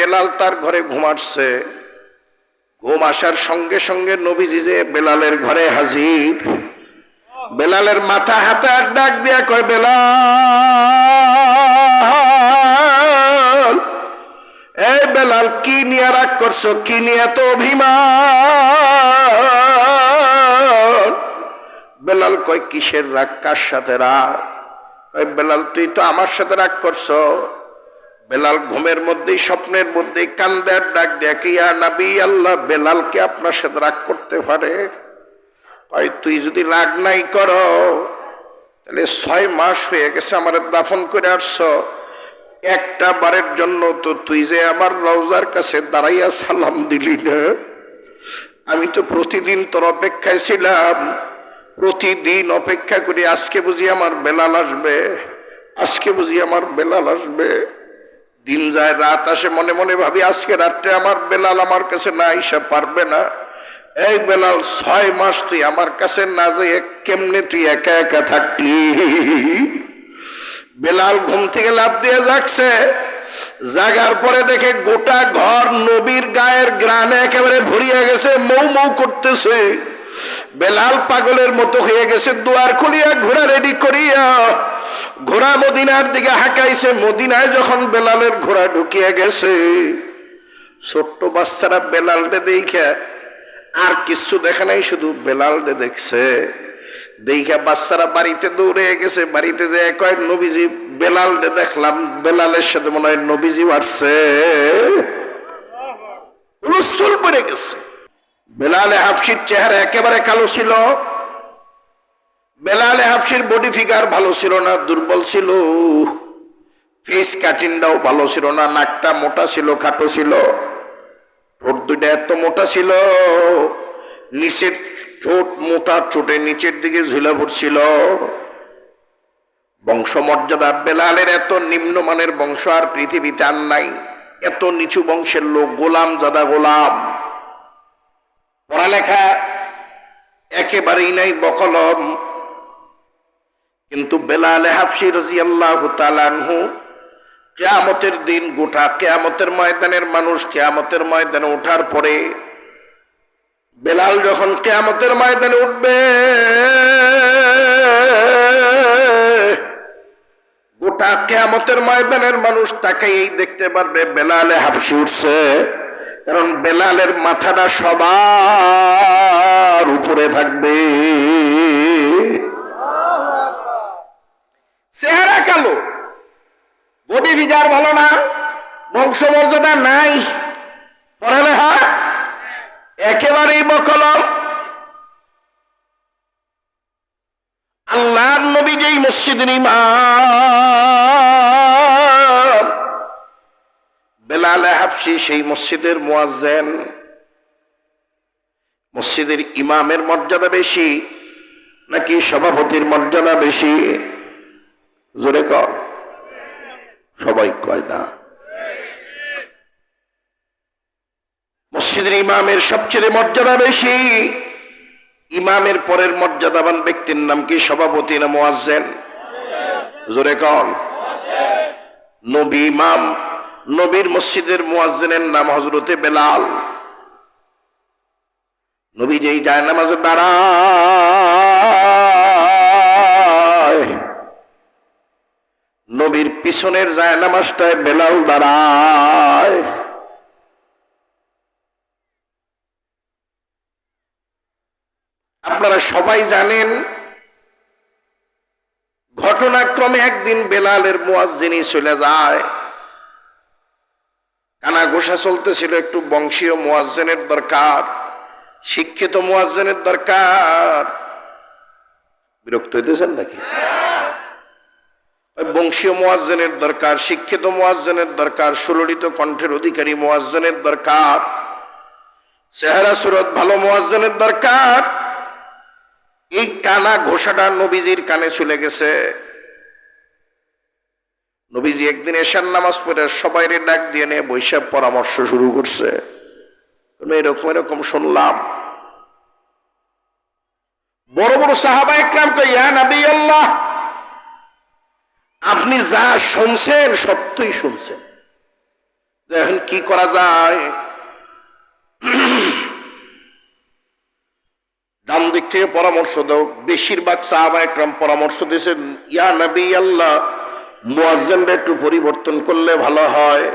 বেলাল তার ঘরে ঘুমাচ্ছে ঘুম আসার সঙ্গে সঙ্গে নবীজি যে বেলালের ঘরে হাজির, বেলালের মাথা হাতে ডাক দিয়া কয়, বেলাল, এই বেলাল, কি নিয়ে রাগ করছ? কি নিয়ে তো অভিমান? বেলাল কয়, কিসের রাগ? কার সাথে রাগ? বেলাল, তুই তো আমার সাথে রাগ করছ। বেলাল ঘুমের মধ্যেই, স্বপ্নের মধ্যেই কান্দার ডাক দেখিয়া নাবি, আল্লাহ বেলালকে আপনার সাথে রাগ করতে পারে? তুই যদি রাগ নাই কর, তাহলে ছয় মাস হয়ে গেছে আমার দাফন করে আসছো। একটা বারের জন্য তো তুই যে আমার রওজার কাছে দাঁড়াইয়া সালাম দিলি না। আমি তো প্রতিদিন তোর অপেক্ষায় ছিলাম। প্রতিদিন অপেক্ষা করি আজকে বুঝি আমার বেলাল আসবে, আজকে বুঝি আমার বেলাল আসবে। দিন যায়, রাত আসে, মনে মনে ভাবি, আজকে রাত্রে আমার বেলাল আমার কাছে না আইসা পারবে না। এই বেলাল, ছয় মাস তুই আমার কাছে না যাই কেমনে তুই একা একা থাকলি? বেলাল ঘুম থেকে লাভ দিয়ে যাচ্ছে জাগার পরে দেখে গোটা ঘর নবীর গায়ের গ্রামে একেবারে ভরিয়া গেছে, মৌ মৌ করতেছে। বেলাল পাগলের মতো হয়ে গেছে, দুয়ার খুলিয়া ঘোরা রেডি করিয়া ঘোড়া মদিনার দিকে হাঁকাইছে। মদিনায় যখন বেলালের ঘোড়া ঢুকিয়া গেছে, ছোট্ট বাচ্চারা বেলালটা দেখে আর কিছু দেখে নাই, শুধু বেলালটা দেখছে। দেখা বাচ্চারা বাড়িতে দৌড়ে গেছে। বাড়িতে যে কয় নবীজি বেলাল দেখলাম, বেলালের সাথে মনে হয় নবীজি বাড়ছে। হুলস্থুল পড়ে গেছে। বেলালে হাফসির চেহারা একেবারে কালো ছিল। বেলালে হাফসির বডি ফিগার ভালো ছিল না, দুর্বল ছিল। ফেস কাটিংটাও ভালো ছিল না, নাকটা মোটা ছিল, খাটো ছিল। ঠোঁট দুইটা এত মোটা ছিল, নিচের ঠোঁট মোটা চোটে নিচের দিকে ঝুলে পড়ছিল। বংশমর্যাদা বেলালের এত নিম্নমানের বংশ আর পৃথিবীতে আর নাই। এত নিচু বংশের লোক, গোলাম জাদা গোলাম। পড়ালেখা একেবারেই নাই, বকলম। কিন্তু বেলালে হাফসি রাজি আল্লাহ তালানহু কেয়ামতের দিন গোটা কেয়ামতের ময়দানের মানুষ কেয়ামতের ময়দানে ওঠার পরে বেলাল যখন কেয়ামতের ময়দানে উঠবে, গোটা কেয়ামতের ময়দানের মানুষ তাকে এই দেখতে পারবে বেলালে হাফসি উঠছে। কারণ বেলালের মাথাটা সবার উপরে থাকবে। চেহারা কালো। বডি ফিগার ভালো না, বংশমর্যাদা নাই। পড়ালেখা একেবারেই বকলম। আল্লাহর নবী যেই মসজিদের ইমাম, বেলাল হাফসি সেই মসজিদের মুয়াজ্জেন। মসজিদের ইমামের মর্যাদা বেশি, নাকি সভাপতির মর্যাদা বেশি? জোরে কর। সবাই কয় না। মসজিদের ইমামের সবচেয়ে মর্যাদা বেশি। ইমামের পরের মর্যাদাবান ব্যক্তির নাম কি? সভাপতি না মোয়াজ্জেন? জোরে কন নবী ইমাম, নবীর মসজিদের মুয়াজ্জিনের নাম হজরতে বেলাল। নবী যেই যায় নামাজে দাঁড়ায় নবীর পিছনের যায় নামাজটায় বেলাল দাঁড়ায়। আপনারা সবাই জানেন, ঘটনাক্রমে একদিন বেলালের মুয়াজ্জিনী চলে যায়। কানা ঘোষা চলতেছিল একটু বংশীয় মুয়াজ্জেনের দরকার, শিক্ষিত মুয়াজ্জেনের দরকার। বিরক্ত হইতেছেন নাকি? বংশীয় মুয়াজ্জেনের দরকার, শিক্ষিত মুয়াজ্জেনের দরকার, সুললিত কণ্ঠের অধিকারী মুয়াজ্জেনের দরকার, চেহারা সুরত ভালো মুয়াজ্জেনের দরকার। এই কানা ঘোষাটা নবীজির কানে চলে গেছে। নবীজি একদিন এশার নামাজ পড়ে সবাই ডাক দিয়ে নিয়ে বৈশাখ পরামর্শ শুরু করছে। এরকম এরকম শুনলাম। বড় বড় সাহাবা একরাম ইয়া নবী আল্লাহ আপনি যা শুনছেন, সত্যই শুনছেন। এখন কি করা যায়। ডান দিক থেকে পরামর্শ দাও। বেশিরভাগ সাহাবা একরাম পরামর্শ দিয়েছেন, ইয়া নবী আল্লাহ মুয়াজ্জেনরা একটু পরিবর্তন করলে ভালো হয়।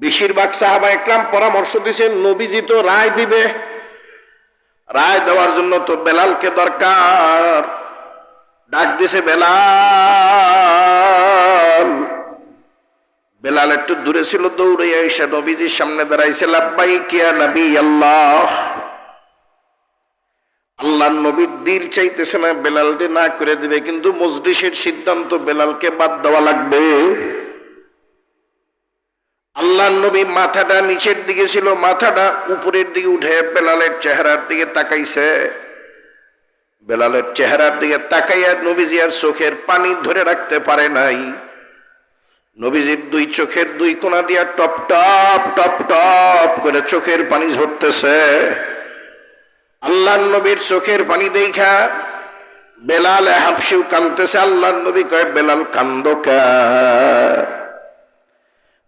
বেশিরভাগ সাহাবা একরাম পরামর্শ দিয়েছেন, নবীজি তো রায় দিবে। রায় দেওয়ার জন্য তো বেলালকে দরকার। দিছে বেলাল। বেলাল একটু দূরে ছিল, দৌড়ে এসে নবীজির সামনে দাঁড়াইছে লাব্বাই কিয়া নবী আল্লাহ আল্লাহ নবীর দিল চাইতেছে না, বেলালকে না করে দিবে, কিন্তু মজলিসের সিদ্ধান্ত বেলালকে বাদ দেওয়া লাগবে। আল্লাহ নবী মাথাটা নিচের দিকে ছিল, মাথাটা উপরের দিকে উঠে বেলালের চেহারার দিকে তাকাইছে। বেলালের চেহারার দিকে তাকাইয়া নবীজি আর চোখের পানি ধরে রাখতে পারে নাই। নবীজির দুই চোখের দুই কোনা দিয়া টপ টপ টপ টপ করে চোখের পানি ঝরতেছে। আল্লাহ নবীর চোখের পানি দেখা বেলাল হাফসিউ কানতেছে আল্লাহ নবী কয়, বেলাল, কান্দ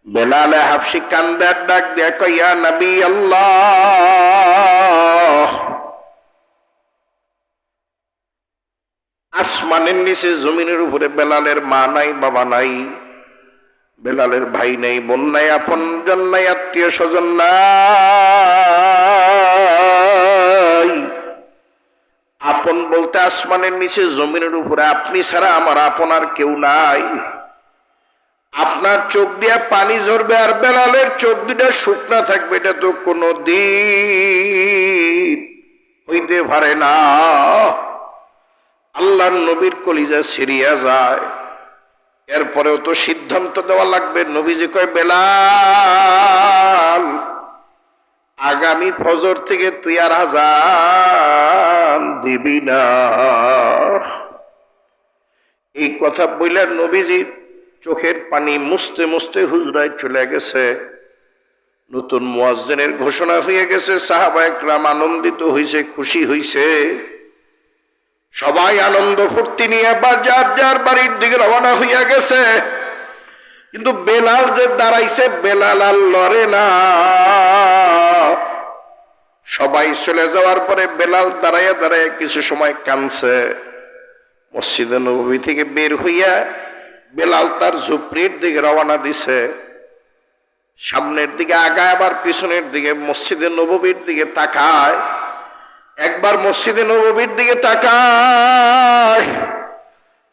বেলাল হাফসি কান্দার ডাক দিয়া কইয়া নবী আল্লাহ আসমানের নিচে জমিনের উপরে বেলালের মা নাই, বাবা নাই। বেলালের ভাই নেই, বোন নাই, আপন জন নাই, আত্মীয় স্বজন নাই। আপন বলতে আসমানের নিচে জমিনের উপরে আপনি ছাড়া আমার আপন আর কেউ নাই। আপনার চোখ দিয়ে পানি ঝরবে আর বেলালের চোখ দুটা শুকনা থাকবে, এটা তো কোনো দিন হইতে পারে না। আল্লাহ নবীর কলিজা সিরিয়া যায়। এরপরেও তো সিদ্ধান্ত দেওয়া লাগবে। নবীজি কয়, বেলাল, আগামী ফজর থেকে তুই আর আজান দিবি না। এই কথা বললেন নবীজি চোখের পানি মুছতে মুছতে হুজরায় চলে গেছে। নতুন মুয়াজ্জিনের ঘোষণা হয়ে গেছে সাহাবা একরাম আনন্দিত হইছে, খুশি হইছে। সবাই আনন্দ ফুর্তি নিয়ে বা যার যার বাড়ির দিকে রওনা হইয়া গেছে। কিন্তু বেলাল যে দাঁড়াইছে, বেলাল আর লড়ে না। সবাই চলে যাওয়ার পরে বেলাল দাঁড়াইয়া দাঁড়াইয়া কিছু সময় কানছে মসজিদে নবী থেকে বের হইয়া বেলাল তার ঝুপড়ির দিকে রওনা দিছে। সামনের দিকে আগায় আবার পিছনের দিকে মসজিদে নববীর দিকে তাকায়। একবার মসজিদে নববীর দিকে তাকায়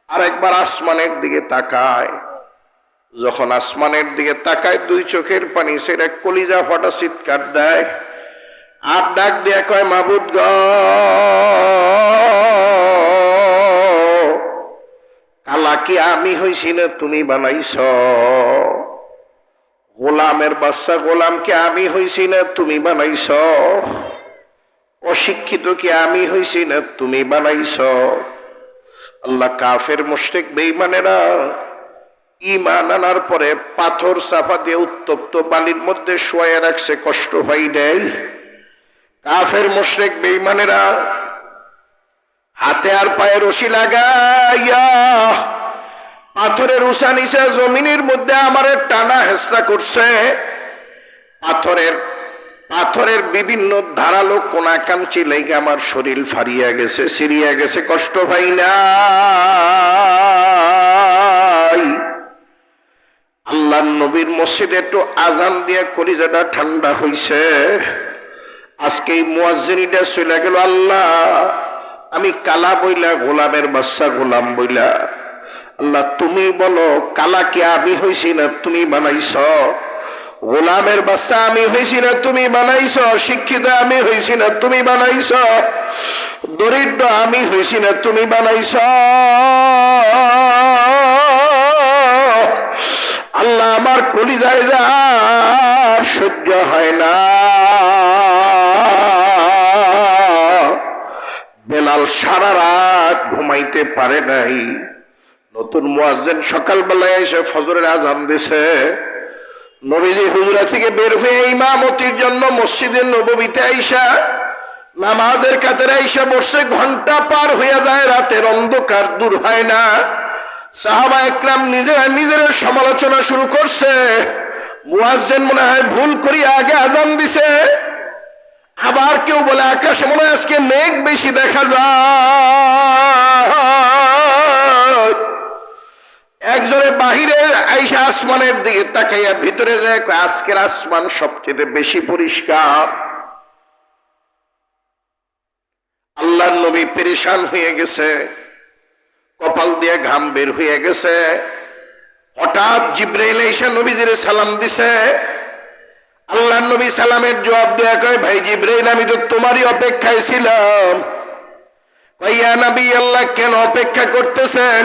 আর একবার আসমানের দিকে তাকায়। যখন আসমানের দিকে তাকায়, দুই চোখের পানি সেটা কলিজা ফাটা চিৎকার দেয় আর ডাক দিয়ে কয়, মাবুদ গ কালা কি আমি হইছি না তুমি বানাইছ? গোলামের বাচ্চা গোলামকে আমি হইছি না তুমি বানাইছ? অশিক্ষিত কি আমি হইছি না? তুমি বানাইছ। আল্লাহ কাফের মুশরিক বেঈমানেরা ইমান আনার পরে পাথর চাপা দিয়ে উত্তপ্ত বালির মধ্যে শোয়া রাখছে, কষ্ট পাই নেই। কাফের মুশরিক বেঈমানেরা হাতে আর পায়ে রশি লাগাইয়া পাথরের উষা নিচে জমিনের মধ্যে আমারে টানা হেসরা করছে। পাথরের পাথরের বিভিন্ন ধারালো কোনাকাঞ্চি লেগে আমার শরীর ফারিয়া গেছে, সিরিয়া গেছে, কষ্ট পাই না আল্লাহ নবীর মসজিদে একটু আজান দিয়ে কলিজাটা ঠান্ডা হইছে। আজকে এই মুয়াজ্জিনিটা চলে গেল, আল্লাহ, আমি কালা বইলা, গোলামের বাচ্চা গোলাম বইলা। আল্লাহ, তুমি বলো, কালা কি আমি হইছি না তুমি বানাইছ? গোলামের বাচ্চা আমি হইছি না, তুমি বানাইছ। শিক্ষিত আমি হইছি না, তুমি বানাইছ। দরিদ্র আমি হইছি না, তুমি বানাইছ। আল্লাহ আমার কলিজায় যা, সহ্য হয় না। বেলাল সারা রাত ঘুমাইতে পারে নাই। নতুন মুয়াজ্জিন সকালবেলায় এসে ফজরের আজান দিছে। নবীজি হুজরা থেকে বের হয়ে ইমামতির জন্য মসজিদের নববীতে আইসা, নামাজের কাতারে আইসা বসে ঘণ্টা পার হয়ে যায়, রাতের অন্ধকার দূর হয় না। সাহাবা একরাম নিজেরা নিজের সমালোচনা শুরু করছে। মুয়াজ্জেন মনে হয় ভুল করি, আগে আজান দিছে। আবার কেউ বলে, আকাশে মনে হয় আজকে মেঘ বেশি দেখা যায়। একজনে বাহিরে আইসা আসমানের দিকে তাকাইয়া ভিতরে যায় আজকের আসমান সবচেয়ে বেশি পরিষ্কার। আল্লাহ নবী পেরেশান হয়ে গেছে, কপাল দিয়ে ঘাম বের হয়ে গেছে। হঠাৎ জিব্রাইল এসে নবীদের সালাম দিছে। আল্লাহ নবী সালামের জবাব দেয়া কয়, ভাই জিব্রাইল, আমি তো তোমারই অপেক্ষায় ছিলাম। ভাইয়া নবী, আল্লাহ কেন অপেক্ষা করতেছেন?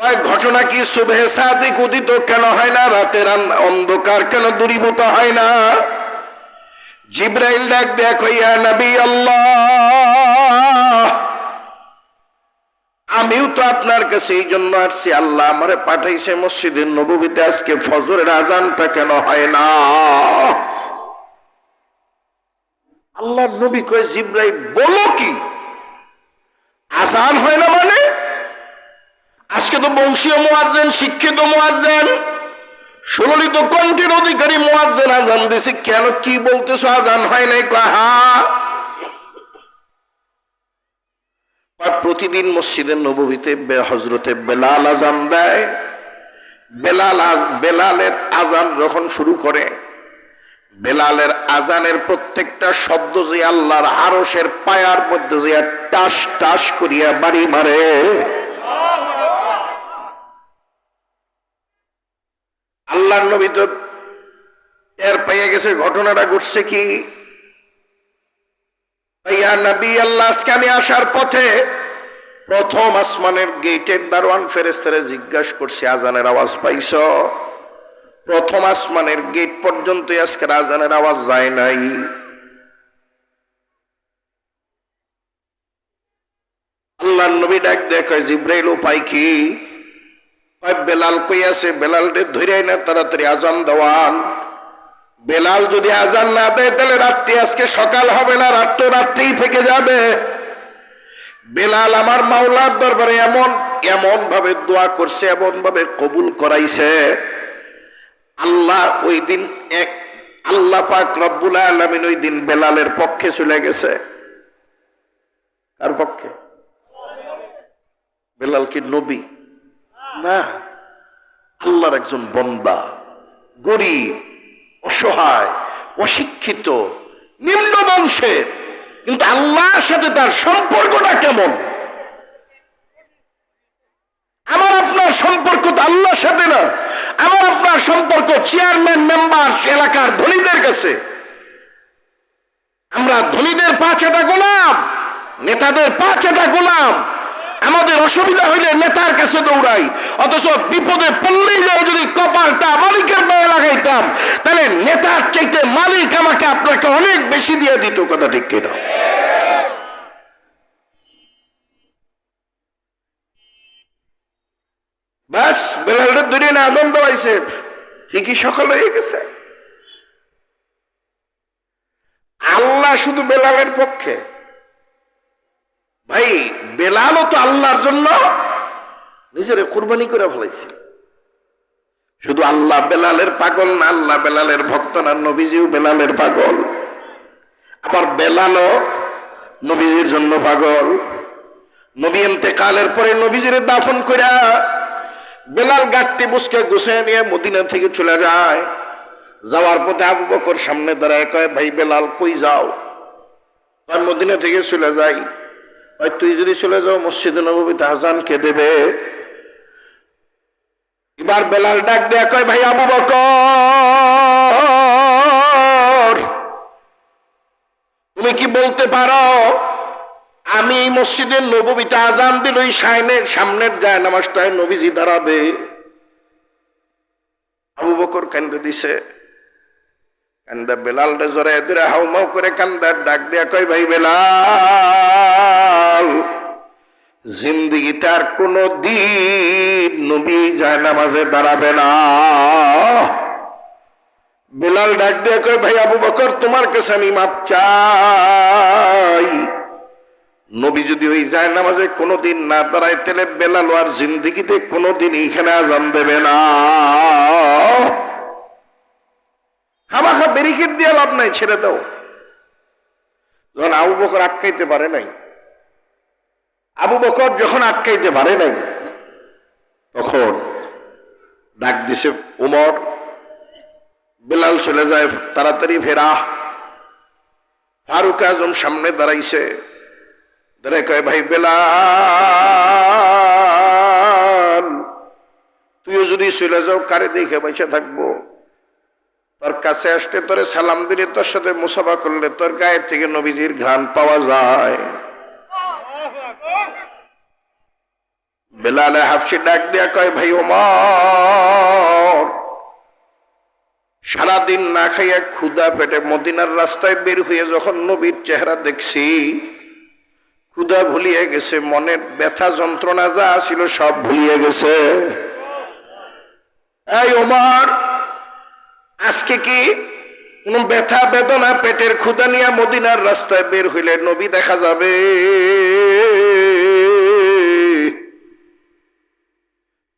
ঘটনা কি? শুভে সাদিক উদিত কেন হয় না? রাতের অন্ধকার কেন দূরীভূত হয় না? জিব্রাইল ডাক কইয়া, নবী আল্লাহ, আমিও তো আপনার কাছে এই জন্য আসছি। আল্লাহ আমারে পাঠাইছে মসজিদের নবীতে আজকে ফজরের আজানটা কেন হয় না? আল্লাহ নবী কয়, জিব্রাইল, বলো কি? আজান হয় না মানে? আজকে তো বংশীয় মোয়াজ্জেন, শিক্ষিত মোয়াজ্জেন। সুললিত কণ্ঠের অধিকারী মোয়াজ্জেন আজান দিছে। কেন কি বলতেছো? আজান হয় নাই? কাহা প্রতিদিন মসজিদের নবীতে হজরতে বেলাল আজান দেয়। বেলাল বেলালের আজান যখন শুরু করে, বেলালের আজানের প্রত্যেকটা শব্দ যে আল্লাহর আরসের পায়ার মধ্যে যে টাস টাস করিয়া বাড়ি মারে। আল্লাহর নবী তো টের পাইয়া গেছে, ঘটনাটা ঘটছে কি? ইয়া আল্লাহ, আজকে আমি আসার পথে প্রথম আসমানের গেটের দারোয়ান ফেরেস্তারে জিজ্ঞাসা করছি, আজানের আওয়াজ পাইছ? প্রথম আসমানের গেট পর্যন্ত আজকের আজানের আওয়াজ যায় নাই। আল্লাহ নবী ডাক দেখ জিব্রাইল, উপায় কি? বেলাল কই আছে? বেলাল রে ধরে না, তাড়াতাড়ি আজান দেওয়ান বেলাল যদি আজান না দেয়, তাহলে রাত্রি, আজকে সকাল হবে না, রাত তো রাত্রেই থেকে যাবে। বেলাল আমার মাওলার দরবারে এমন এমন ভাবে দোয়া করছে এমন ভাবে কবুল করাইছে। আল্লাহ ওই দিন এক, আল্লাহ পাক রব্বুল আলমিন ওই দিন বেলালের পক্ষে চলে গেছে। কার পক্ষে? বেলাল কি নবী? না, আল্লাহর একজন বন্দা, গরিব, অসহায়, অশিক্ষিত, নিম্ন বংশের, কিন্তু আল্লাহর সাথে তার সম্পর্কটা কেমন? আমার আপনার সম্পর্ক তো আল্লাহর সাথে না। আমার আপনার সম্পর্ক চেয়ারম্যান মেম্বার এলাকার ধনীদের কাছে। আমরা ধনীদের পাঁচটা গোলাম, নেতাদের পাঁচটা গোলাম। আমাদের অসুবিধা হইলে নেতার কাছে দৌড়াই। অথচ বিপদে পড়লেই যায় যদি কপালটা মালিকের গায়ে লাগাইতাম, তাহলে নেতার চাইতে মালিক আমাকে আপনাকে অনেক বেশি দিয়ে দিত, কথা ঠিক কিনা? ব্যাস বেলালটা আজম দেওয়াইছে ঠিকই সকাল হয়ে গেছে? আল্লাহ শুধু বেলালের পক্ষে। ভাই, বেলালও তো আল্লাহর জন্য নিজের কোরবানি করে ফেলাইছে। শুধু আল্লাহ বেলালের পাগল না, আল্লাহ বেলালের ভক্ত না, নবীজিও বেলালের পাগল। আবার বেলালও নবীজির জন্য পাগল। নবী এতেকালের পরে নবীজির দাফন কইরা বেলাল গাঠটি বুসকে গুছিয়ে নিয়ে মদিনা থেকে চলে যায়। যাওয়ার পথে আবু বকর সামনে দাঁড়ায় কয়, ভাই বেলাল, কই যাও? মদিনা থেকে চলে যাই। ভাই তুই যদি চলে যাও মসজিদে নবীতে হাসান কে দেবে? এবার বেলাল ডাক দেয়া কয়, ভাই আবু বকর, তুমি কি বলতে পারো, আমি মসজিদের নবীতে আজান দিল ওই সাইনের সামনের যায় নামাজটায় নবীজি দাঁড়াবে? আবু বকর কান্দে দিছে। কান্দা বেলাল রে জরে দূরে হাউ মাউ করে কান্দার ডাক দেয়া কয়, ভাই বেলাল জিন্দিগিতে আর কোন দিন নবী যায় নামাজে দাঁড়াবে না। বেলাল ডাক দিয়ে কয়, ভাই আবু বকর, তোমার কাছে আমি মাপ চাই। নবী যদি ওই যায় নামাজে কোনোদিন না দাঁড়ায়, তাহলে বেলাল আর জিন্দিগিতে কোনোদিন এইখানে আজান দেবে না। খামাখা দিয়ে লাভ নাই, ছেড়ে দাও। যখন আবু বকর আটকাইতে পারে নাই, আবু বকর যখন আটকাইতে পারে নাই, তখন ডাক দিছে, উমর, বেলাল চলে যায়, তাড়াতাড়ি ফেরা। ফারুক আজম সামনে দাঁড়াইছে। দাঁড়ায় কয়, ভাই বেলাল, তুইও যদি চলে যাও, কারে দেখে বসে থাকব? তোর কাছে আসতে তোরে সালাম দিলে তোর সাথে মুসাফা করলে তোর গায়ের থেকে নবীজির ঘ্রাণ পাওয়া যায়। বেলালে হাফসি ডাক দিয়া কয়, ভাই সারাদিন না খাইয়া ক্ষুদা পেটে মদিনার রাস্তায় বের হয়ে যখন নবীর চেহারা দেখছি ক্ষুদা ভুলিয়ে গেছে, মনের ব্যথা যন্ত্রণা যা ছিল সব ভুলিয়ে গেছে। এই ওমর আজকে কি কোন ব্যথা, বেদনা, পেটের ক্ষুদা নিয়ে মদিনার রাস্তায় বের হইলে নবী দেখা যাবে?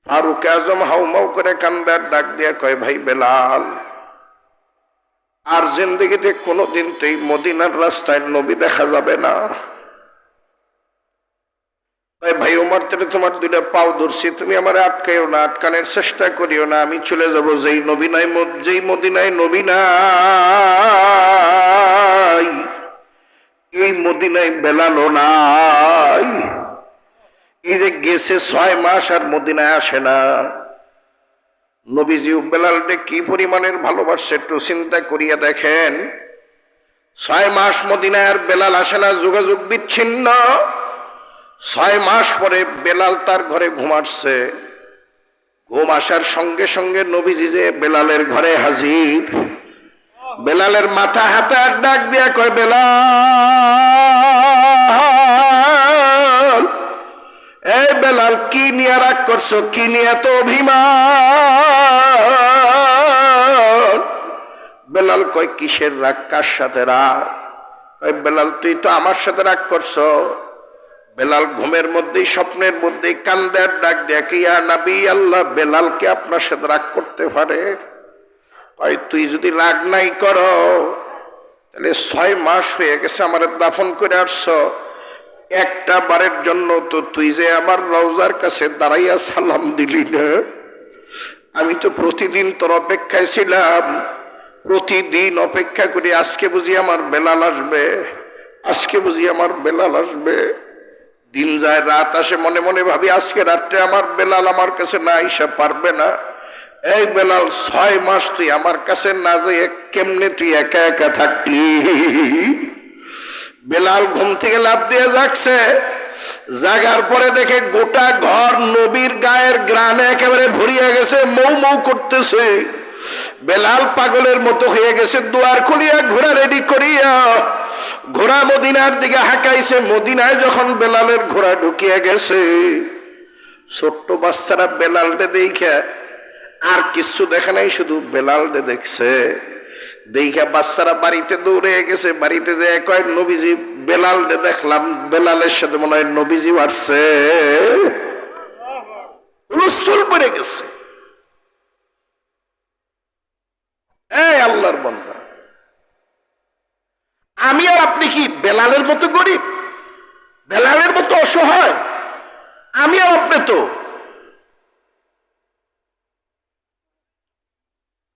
ফারুক আজম হাউমাউ করে কান্দার ডাক দিয়া কয়, ভাই বেলাল, আর জিন্দগিতে কোনোদিন তো এই মদিনার রাস্তায় নবী দেখা যাবে না। ভাই ওমর তাহলে তোমার দুইটা পাও ধরছি, তুমি আমার আটকাইও না, আটকানোর চেষ্টা করিও না, আমি চলে যাব যেই নবী নাই মদ- যেই মদিনায় নবী নাই এই মদিনায় বেলালো নাই। এই যে গেছে ছয় মাস আর মদিনায় আসে না। নবীজি বেলালটে কি পরিমাণের ভালোবাসছে একটু চিন্তা করিয়া দেখেন। ছয় মাস মদিনায় আর বেলাল আসে না, যোগাযোগ বিচ্ছিন্ন। ছয় মাস পরে বেলাল তার ঘরে ঘুমাচ্ছে ঘুম আসার সঙ্গে সঙ্গে নবীজি যে বেলালের ঘরে হাজির, বেলালের মাথা হাতে ডাক দিয়া কয়, বেলাল, এই বেলাল, কি নিয়ে রাগ করছ? কি নিয়ে তো অভিমান? বেলাল কয়, কিসের রাগ? কার সাথে রাগ? বেলাল, তুই তো আমার সাথে রাগ করছ। বেলাল ঘুমের মধ্যেই, স্বপ্নের মধ্যেই কান্দার ডাক দেখিয়া নাবি, আল্লাহ, বেলালকে আপনার সাথে রাগ করতে পারে? তুই যদি রাগ নাই কর, তাহলে ছয় মাস হয়ে গেছে আমার দাফন করে আসছো একটা বারের জন্য তো তুই যে আমার রওজার কাছে দাঁড়াইয়া সালাম দিলি না। আমি তো প্রতিদিন তোর অপেক্ষায় ছিলাম। প্রতিদিন অপেক্ষা করি, আজকে বুঝি আমার বেলাল আসবে, আজকে বুঝি আমার বেলাল আসবে। দিন যায়, রাত আসে, মনে মনে ভাবি, আজকে রাত্রে আমার বেলাল আমার কাছে না আইসা পারবে না। এই বেলাল, ছয় মাস তুই আমার কাছে না যাই কেমনে তুই একা একা থাকলি? বেলাল ঘুম থেকে লাভ দিয়ে যাচ্ছে। জাগার পরে দেখে গোটা ঘর নবীর গায়ের গ্রানে একেবারে ভরিয়া গেছে, মৌ মৌ করতেছে। বেলাল পাগলের মতো হয়ে গেছে, দুয়ার খুলিয়া ঘোরা রেডি করিয়া ঘোড়া মদিনার দিকে হাঁকাইছে। মদিনায় যখন বেলালের ঘোড়া ঢুকিয়ে গেছে, ছোট্ট বাচ্চারা বেলালটে দেখে আর কিছু দেখে নাই, শুধু বেলালটে দেখছে। দেখা বাচ্চারা বাড়িতে দৌড়ে গেছে। বাড়িতে যে কয়, নবীজি বেলাল দেখলাম। বেলালের সাথে মনে হয় নবীজি বাড়ছে। হুলস্থুল পড়ে গেছে। এই আল্লাহর বন্ধা আমি আর আপনি কি বেলালের মতো গরিব? বেলালের মতো অসহায়? আমি আর আপনি তো?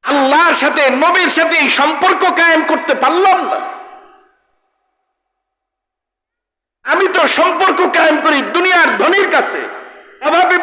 আল্লাহর সাথে, নবীর সাথে এই সম্পর্ক কায়েম করতে পারলাম না। আমি তো সম্পর্ক কায়েম করি দুনিয়ার ধনির কাছে। অভাবে